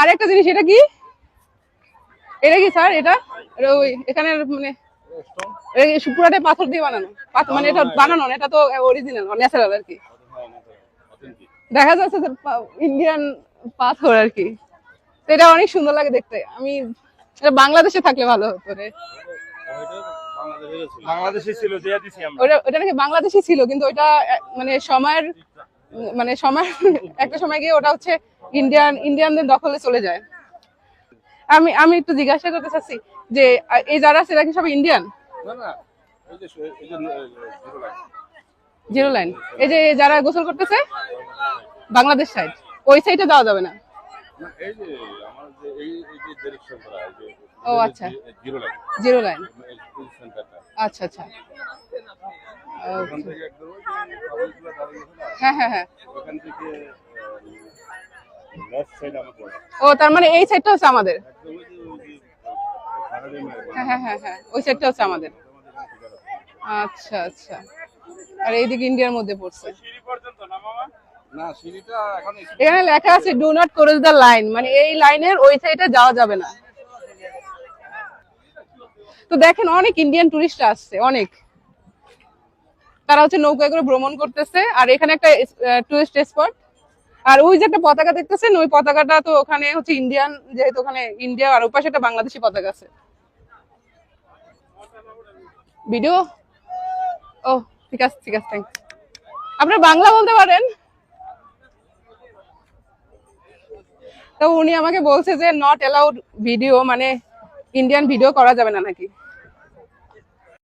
আরেকটা জিনিস এটা কি? এটা কি স্যার? এটা? ওই এখানে মানে পুরাটাই পাথর দিয়ে বানানো। মানে এটা বানানো এটা তো অরিজিনাল ন্যাচারাল আর কি। দেখা যাচ্ছে ইন্ডিয়ান পাথর আর কি। তো এটা অনেক সুন্দর লাগে দেখতে। আমি এটা বাংলাদেশে থাকলে ভালো হতো রে। বাংলাদেশে ছিল দিয়া দিছি আমরা। ওটা ওটা নাকি বাংলাদেশি ছিল কিন্তু আহ, মানে সময়ের মানে সময় একটা সময় গিয়ে ওটা হচ্ছে ইন্ডিয়ান ইন্ডিয়ানদের দখলে চলে যায় আমি আমি একটু জিজ্ঞাসা করতে চাচ্ছি যে এই যারা আছে এরা কি সব ইন্ডিয়ান জিরো লাইন এই যে যারা গোসল করতেছে বাংলাদেশ সাইড ওই সাইডে যাওয়া যাবে না ও, আচ্ছা। জিরো লাইন আচ্ছা আচ্ছা হ্যাঁ হ্যাঁ হ্যাঁ ও তার মানে এই সাইডটা হচ্ছে আমাদের। হ্যাঁ হ্যাঁ হ্যাঁ হ্যাঁ ওই সাইডটা হচ্ছে আমাদের। আচ্ছা আচ্ছা। আর এইদিকে ইন্ডিয়ার মধ্যে পড়ছে। সিঁড়ি পর্যন্ত না মামা? না সিঁড়িটা এখন এখানে লেখা আছে do not cross the line মানে এই লাইনের ওই সাইডে যাওয়া যাবে না। তো দেখেন অনেক ইন্ডিয়ান টুরিস্ট আসছে অনেক। তারা হচ্ছে নৌকায় করে ভ্রমণ করতেছে আর এখানে একটা টুরিস্ট স্পট আর ওই যে একটা পতাকা দেখতেছেন? ওই পতাকাটা তো ওখানে হচ্ছে ইন্ডিয়ান যেহেতু ওখানে ইন্ডিয়া আর ওপাশে একটা বাংলাদেশি পতাকা আছে। ভিডিও ও, ঠিক আছে ঠিক আছে থ্যাংক আপনার বাংলা বলতে পারেন? তো উনি আমাকে বলছে যে নট অ্যালাউড ভিডিও মানে ইন্ডিয়ান ভিডিও করা যাবে না নাকি?